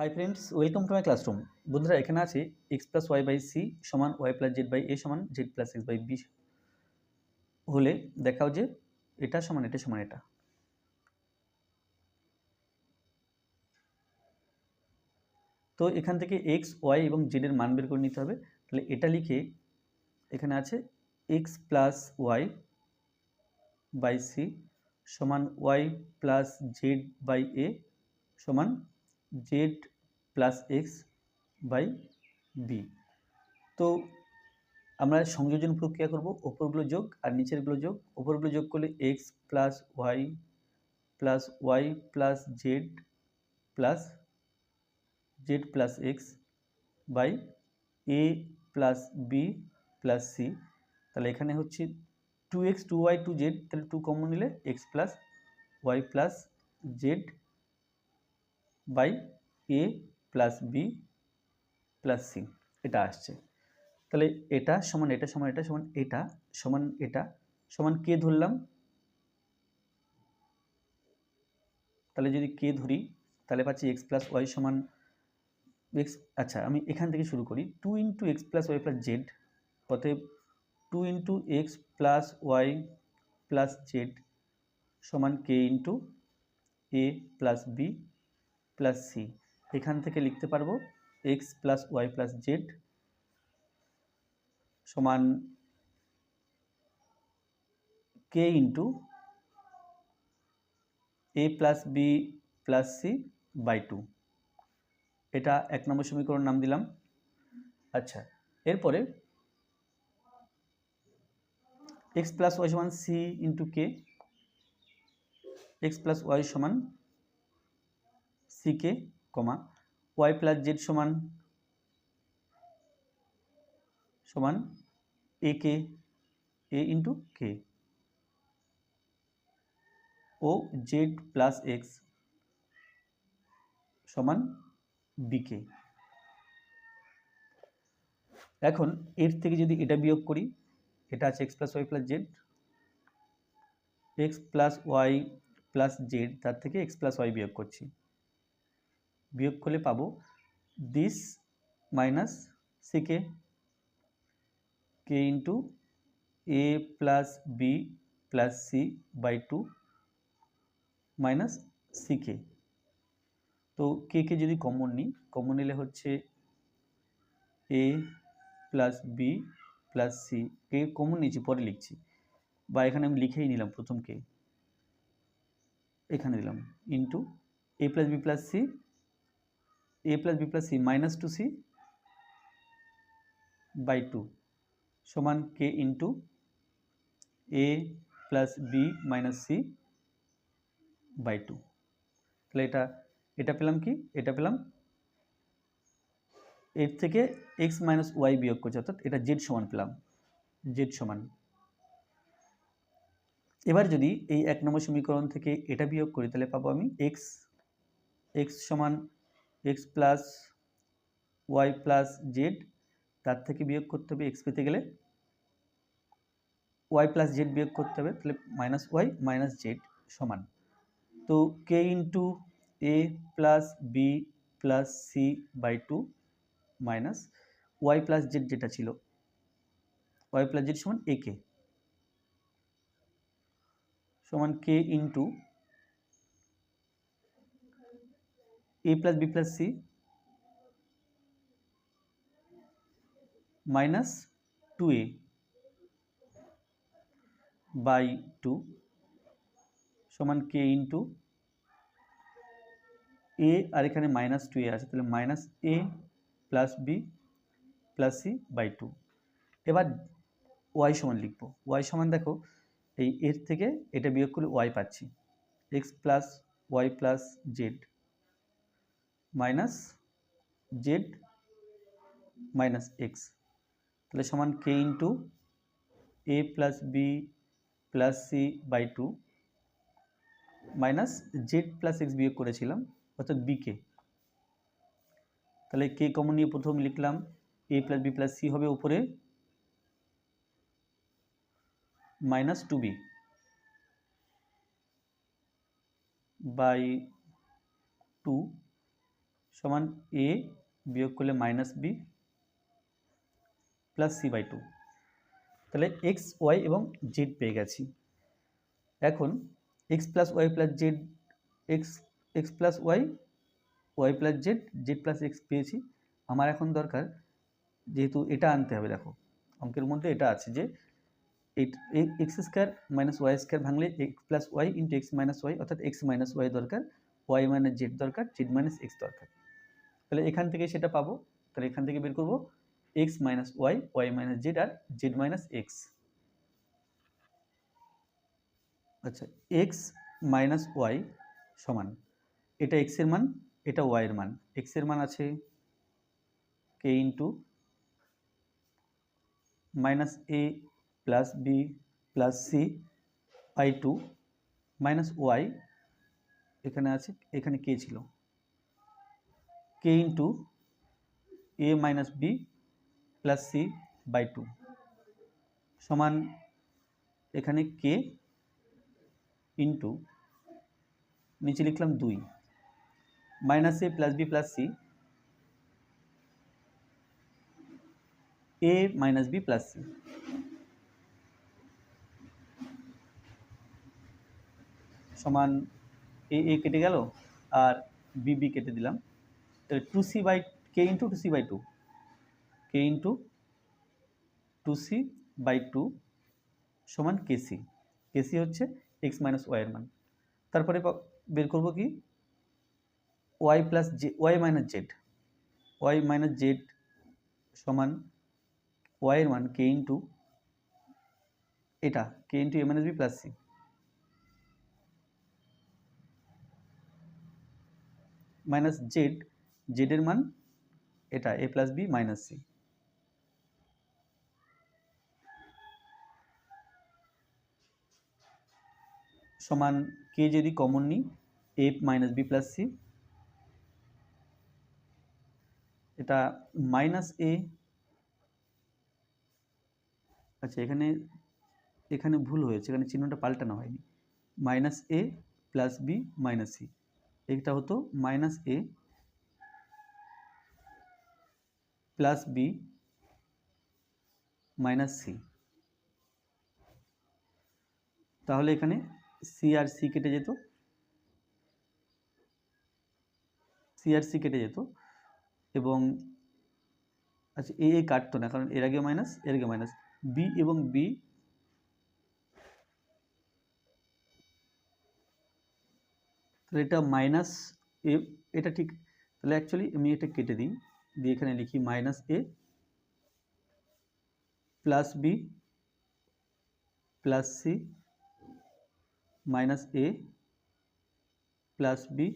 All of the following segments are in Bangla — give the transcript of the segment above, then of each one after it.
Hi friends welcome to my classroom বন্ধুরা, এখানে আছে x plus y by c সমান y plus z by a সমান z plus x by b হলে দেখাও যে এটা সমান এটা সমান এটা। তো এখান থেকে এক্স ওয়াই এবং জেডের মান বের করে নিতে হবে। তাহলে এটা লিখে এখানে আছে x plus y by c সমান y plus z by a সমান z plus x by b তো আমরা সংযোজন প্রক্রিয়া করব, ওপরগুলো যোগ আর নিচেরগুলো যোগ। ওপরগুলো যোগ করলে x plus y plus y plus z plus z plus x by a plus b plus c তাহলে এখানে হচ্ছে two x two y two z তাহলে টু কমন নিলে x plus y plus z by a plus b plus c, এটা আসছে। তাহলে এটা সমান এটা সমান এটা সমান এটা সমান এটা সমান কে ধরলাম? তাহলে যদি কে ধরি, তাহলে পাচ্ছি এক্স প্লাস ওয়াই সমান এক্স আচ্ছা আমি এখান থেকে শুরু করি, two into x plus y plus z, অতএব two into x plus y plus z সমান k into a plus b plus c এখান থেকে লিখতে পারব x plus y plus z সমান k into a plus b plus c by two এটা এক নম্বর সমীকরণ নাম দিলাম। আচ্ছা এরপরে এক্স প্লাস ওয়াই সমান c into k x plus y সমান c k comma y plus z সমান সমান a k a into k O Z plus x সমান বিকে এখন এর থেকে যদি এটা বিয়োগ করি, এটা আছে x plus y plus z x plus y plus z তার থেকে এক্স প্লাস ওয়াই বিয়োগ করছি। বিয়োগ করলে পাবো this minus c k k into a plus b plus c by two minus c k তো কে কে যদি কমন নিই কমন নিলে হচ্ছে a plus b plus c k common নিয়েছি, পরে লিখছি। বা এখানে আমি লিখেই নিলাম প্রথম কে এখানে দিলাম into a plus b plus c a plus b plus c minus two c by two সমান k into a plus b minus c by two তাহলে এটা এটা পেলাম কি? এটা পেলাম এর থেকে এক্স মাইনাস ওয়াই বিয়োগ করছে, অর্থাৎ এটা জেড সমান পেলাম জেড সমান। এবার যদি এই এক নম্বর সমীকরণ থেকে এটা বিয়োগ করি, তাহলে পাবো আমি এক্স এক্স সমান x plus y plus z তার থেকে বিয়োগ করতে হবে এক্স পেতে গেলে ওয়াই প্লাস জেড বিয়োগ করতে হবে, তাহলে মাইনাস ওয়াই মাইনাস জেড সমান। তো k into a plus b plus c by two minus y plus z যেটা ছিল ওয়াই প্লাস জেড সমান এ কে সমান k into a plus b plus c minus two a by two সমান কে ইন্টু এ আর এখানে মাইনাস টু এ আছে। তাহলে minus a plus b plus c by two এবার ওয়াই সমান লিখব। ওয়াই সমান দেখো, এই এর থেকে এটা বিয়োগ করলে ওয়াই পাচ্ছি। X plus y plus z minus z minus x. তাহলে সমান k into a plus b plus c by two minus z plus x বিয়োগ করেছিলাম, অর্থাৎ বিকে তাহলে কে কমন নিয়ে প্রথম লিখলাম, a plus b plus c হবে উপরে minus two b by two সমান এ বিয়োগ করলে minus b plus c by two তাহলে এক্স ওয়াই এবং জেড পেয়ে গেছি। এখন x plus y plus z x x plus y y plus z z plus x পেয়েছি। আমার এখন দরকার যেহেতু এটা আনতে হবে, দেখো, অঙ্কের মধ্যে এটা আছে যে x square minus y square ভাঙলে x plus y into x minus y অর্থাৎ এক্স মাইনাস ওয়াই দরকার ওয়াই মাইনাস জেড দরকার জেড মাইনাস এক্স দরকার। তাহলে এখান থেকে সেটা পাবো। তাহলে এখান থেকে বের করব x minus y y minus z আর জেড মাইনাস এক্স আচ্ছা এক্স মাইনাস ওয়াই সমান, এটা এক্সের মান, এটা ওয়াইয়ের মান। এক্সের মান আছে k into minus a plus b plus c by two minus y এখানে আছে, এখানে কে ছিল। K into a minus b plus c by two সমান এখানে কে ইন্টু নিচে লিখলাম দুই minus a plus b plus c a minus b plus c সমান এ এ কেটে গেল আর বি বি কেটে দিলাম। তাহলে two c by k into two c by two k into two c by two সমান কেসি কেসি হচ্ছে এক্স মাইনাস ওয়াইয়ের মান। তারপরে বের করব কি? Y plus z y minus z y minus z সমান ওয়াইয়ের মান কে ইন্টু এটা k into a minus b plus c minus z জেডের মান এটা a plus b minus c সমান কে যদি কমন নিই a minus b plus c এটা মাইনাস এ আচ্ছা এখানে এখানে ভুল হয়েছে, এখানে চিহ্নটা পাল্টানো হয়নি। Minus a plus b minus c এটা হতো minus a plus b minus c তাহলে এখানে সি আর সি কেটে যেত। সি আর সি কেটে যেত এবং আচ্ছা এ এ কাটতো না, কারণ এর আগে মাইনাস এর আগে মাইনাস বি এবং বি তাহলে এটা মাইনাস এ এটা ঠিক, তাহলে অ্যাকচুয়ালি আমি এটা কেটে দিই। দিয়ে এখানে লিখি minus a plus b plus c minus a plus b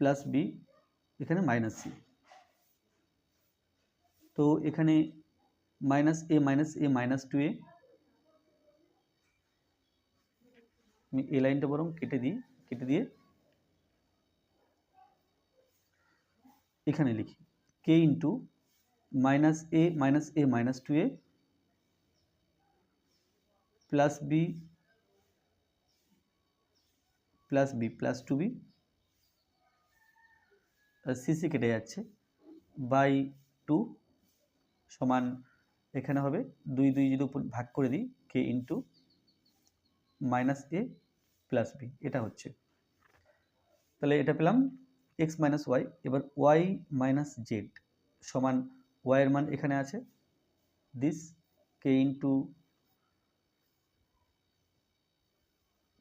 plus b এখানে মাইনাস সি তো এখানে minus a minus a minus two a আমি এই লাইনটা বরং কেটে দিই। কেটে দিয়ে এখানে লিখি। K into minus a minus a minus two a plus b plus b plus two b c c কেটে যাচ্ছে বাই টু সমান এখানে হবে দুই দুই যদি ভাগ করে দিই k into minus a plus b এটা হচ্ছে। তাহলে এটা পেলাম এক্স মাইনাস ওয়াই এবার ওয়াই মাইনাস জেড সমান ওয়াইয়ের মান এখানে আছে। This k into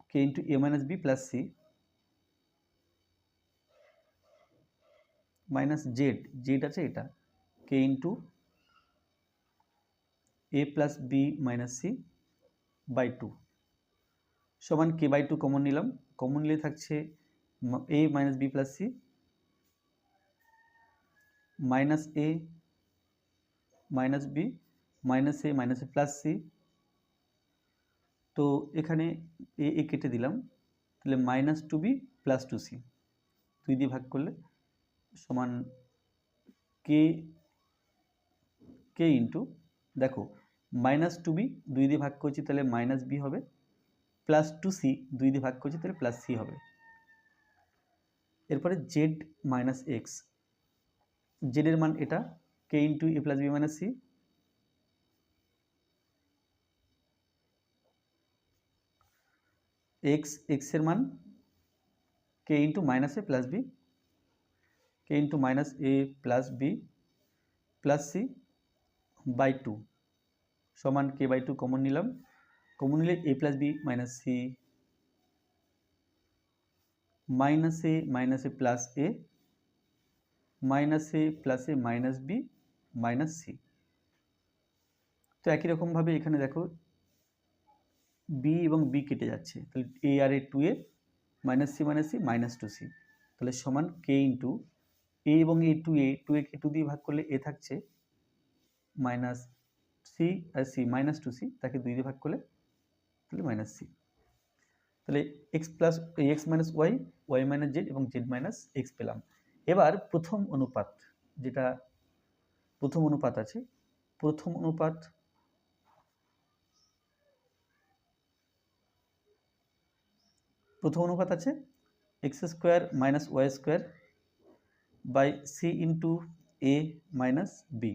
k into a minus b plus c minus z z আছে এটা। K into a plus b minus c by two সমান কে বাই টু কমন নিলাম। কমন নিলে থাকছে a minus b plus c minus a minus b minus a minus plus c তো এখানে এ এ কেটে দিলাম। তাহলে minus two b plus two c দুই দিয়ে ভাগ করলে সমান কে কে ইন্টু দেখো মাইনাস টু বি দুই দিয়ে ভাগ করছি, তাহলে মাইনাস বি হবে। প্লাস টু সি দুই দিয়ে ভাগ করছি, তাহলে প্লাস সি হবে। এরপরে জেড মাইনাস এক্স জেডের মান এটা k into a plus b minus c x এক্সের মান k into minus a plus b k into minus a plus b plus c by two সমান কে বাই টু কমন নিলাম। কমন নিলে a plus b minus c minus a minus a plus a minus a plus a minus b minus c তো একই রকমভাবে এখানে দেখো বি এবং বি কেটে যাচ্ছে। তাহলে এ আর a two a minus c minus c minus two c তাহলে সমান কে ইন্টু এ এবং a two a two a K two দিয়ে ভাগ করলে এ থাকছে মাইনাস সি আর সি মাইনাস টু সি তাকে দুই দিয়ে ভাগ করলে তাহলে মাইনাস সি তাহলে x plus x minus y y minus z এবং জেড মাইনাস এক্স পেলাম। এবার প্রথম অনুপাত যেটা, প্রথম অনুপাত আছে, প্রথম অনুপাত প্রথম অনুপাত আছে x square minus y square by c into a minus b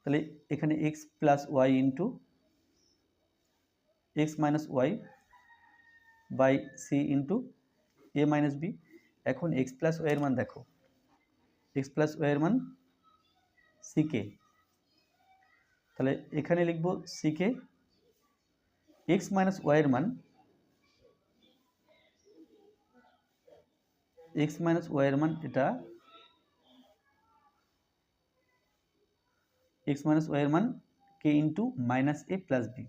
তাহলে এখানে x plus y into x minus y by c into a minus b. এখন এক্স প্লাস ওয়াইয়ের মান দেখো। এক্স প্লাস ওয়াইয়ের মান সিকে তাহলে এখানে লিখব সিকে এক্স মাইনাস ওয়াইয়ের মান এক্স মাইনাস ওয়াইয়ের মান এটা এক্স মাইনাস ওয়াইয়ের মান k into minus a plus b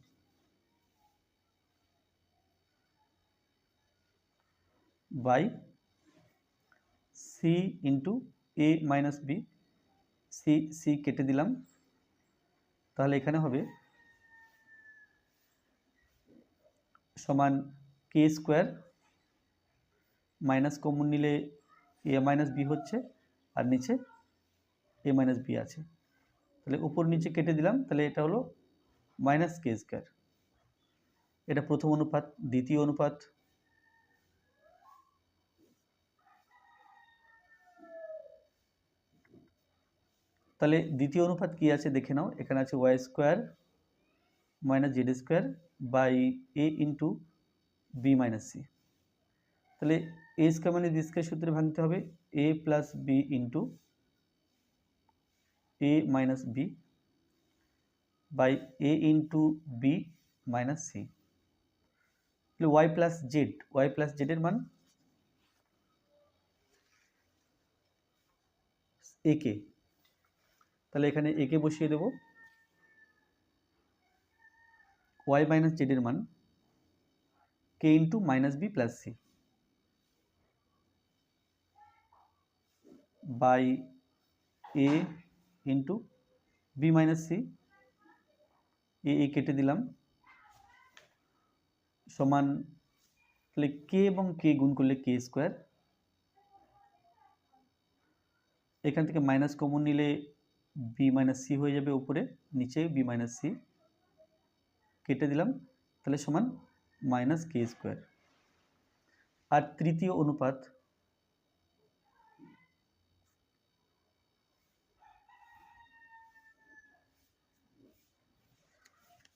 by c into a minus b c c কেটে দিলাম। তাহলে এখানে হবে সমান কে স্কোয়ার মাইনাস কমন নিলে এ মাইনাস বি হচ্ছে, আর নিচে এ মাইনাস বি আছে। তাহলে উপর নিচে কেটে দিলাম, তাহলে এটা হলো মাইনাস কে স্কোয়ার এটা প্রথম অনুপাত, দ্বিতীয় অনুপাত তাহলে দ্বিতীয় অনুপাত কি আছে দেখে নাও। এখানে আছে y square minus z square by a into b minus c তাহলে এ স্কোয়ার মানে বি স্কোয়ার সূত্রে ভাঙতে হবে। A plus b into a minus b by a into b minus c তাহলে y plus z y plus জেডের মান এ কে? তাহলে এখানে একে বসিয়ে দেব। ওয়াই মাইনাস জেডের মান k into minus b plus c by a into b minus c a a কেটে দিলাম। সমান তাহলে কে এবং কে গুণ করলে কে স্কোয়ার এখান থেকে মাইনাস কমন নিলে বি মাইনাস সি হয়ে যাবে উপরে, নিচে বি মাইনাস সি কেটে দিলাম, তাহলে সমান মাইনাস কে স্কোয়ার আর তৃতীয় অনুপাত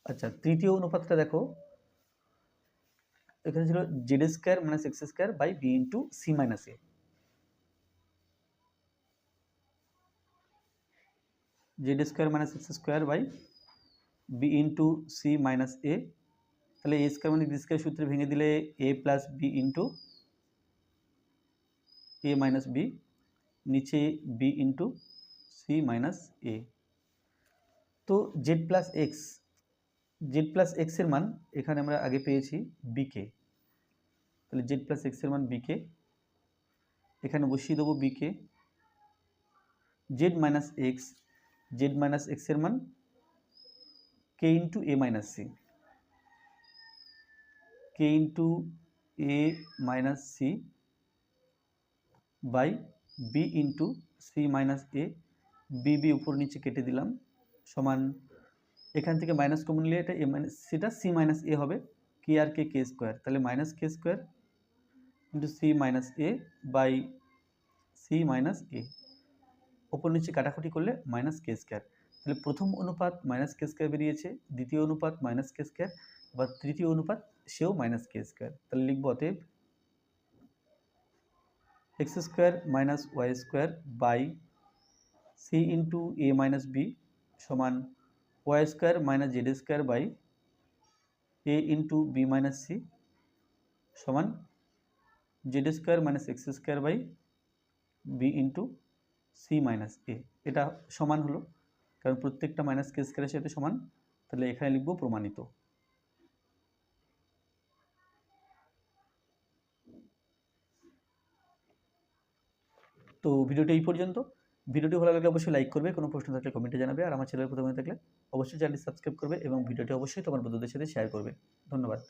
আচ্ছা তৃতীয় অনুপাতটা দেখো, এখানে ছিল z square minus x square by b into c minus a z square minus x square by b into c minus a তাহলে এ স্কোয়ার মানে বি স্কোয়ার সূত্রে ভেঙে দিলে a plus b into a minus b নিচে b into c minus a তো z plus x z plus এক্সের মান এখানে আমরা আগে পেয়েছি বিকে তাহলে জেড প্লাস এক্সের মান বিকে এখানে বসিয়ে দেবো বিকে z minus x z minus এক্সের মান k into a minus c k into a minus c by b into c minus a b b উপর নিচে কেটে দিলাম, সমান এখান থেকে মাইনাস কমন নিলে এটা এ মাইনাস সিটা সি মাইনাস এ হবে কে আর কে কে স্কোয়ার তাহলে minus k square into c minus a by c minus a ওপর নিচে কাটাকুটি করলে মাইনাস কে স্কোয়ার তাহলে প্রথম অনুপাত মাইনাস কে স্কোয়ার বেরিয়েছে, দ্বিতীয় অনুপাত মাইনাস কে স্কোয়ার আবার তৃতীয় অনুপাত সেও মাইনাস কে স্কোয়ার তাহলে লিখব অতএব x square minus y square by c into a minus b সমান y square minus z square by a into b minus c সমান z square minus x square by b into c minus a এটা সমান হলো, কারণ প্রত্যেকটা মাইনাস কে স্কোয়ারের সাথে সমান, তাহলে এখানে লিখব প্রমাণিত। তো ভিডিওটি এই পর্যন্ত। ভিডিওটি ভালো লাগলে অবশ্যই লাইক করবে, কোনো প্রশ্ন থাকলে কমেন্টে জানাবে, আর আমার চ্যানেল প্রথমে থাকলে অবশ্যই চ্যানেলটি সাবস্ক্রাইব করবে এবং ভিডিওটি অবশ্যই তোমার বন্ধুদের সাথে শেয়ার করবে। ধন্যবাদ।